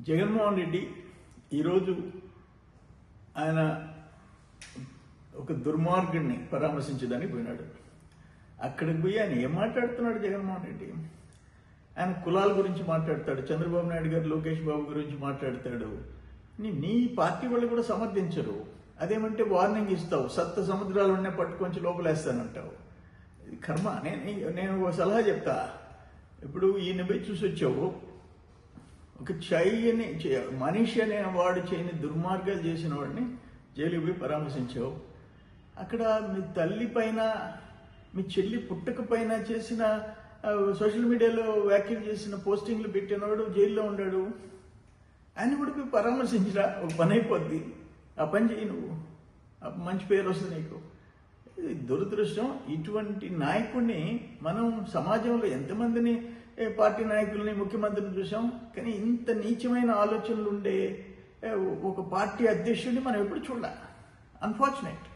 జగన్మోహన్ రెడ్డి ఈరోజు ఆయన ఒక దుర్మార్గుడిని పరామర్శించడానికి పోయినాడు. అక్కడికి పోయి ఆయన ఏం మాట్లాడుతున్నాడు జగన్మోహన్ రెడ్డి? ఆయన కులాల గురించి మాట్లాడతాడు చంద్రబాబు నాయుడు గారు లోకేష్ బాబు గురించి మాట్లాడతాడు. నీ నీ పార్టీ వాళ్ళు కూడా సమర్థించరు. అదేమంటే వార్నింగ్ ఇస్తావు సప్త సముద్రాలు ఉన్న పట్టుకొని లోపలేస్తానంటావు. ఇది కర్మ. నేను నేను ఒక సలహా చెప్తా. ఇప్పుడు ఈయన పోయి చూసి వచ్చావు ఒక చెయ్యని మనిషి అనే వాడు చేయని దుర్మార్గాలు చేసిన వాడిని జైలుకి పోయి పరామర్శించావు. అక్కడ మీ తల్లి పైన మీ చెల్లి పుట్టకపైన చేసిన సోషల్ మీడియాలో వ్యాఖ్యలు చేసిన పోస్టింగ్లు పెట్టినవాడు జైల్లో ఉన్నాడు. ఆయన కూడా పోయి పరామర్శించరా? ఒక పని అయిపోద్ది. ఆ పని చేయి నువ్వు. మంచి పేరు వస్తుంది నీకు. దురదృష్టం ఇటువంటి నాయకుడిని మనం సమాజంలో ఎంతమందిని పార్టీ నాయకుల్ని ముఖ్యమంత్రిని చూసాం కానీ ఇంత నీచమైన ఆలోచనలు ఉండే ఒక పార్టీ అధ్యక్షుడిని మనం ఎప్పుడు చూడాలి? అన్ఫార్చునేట్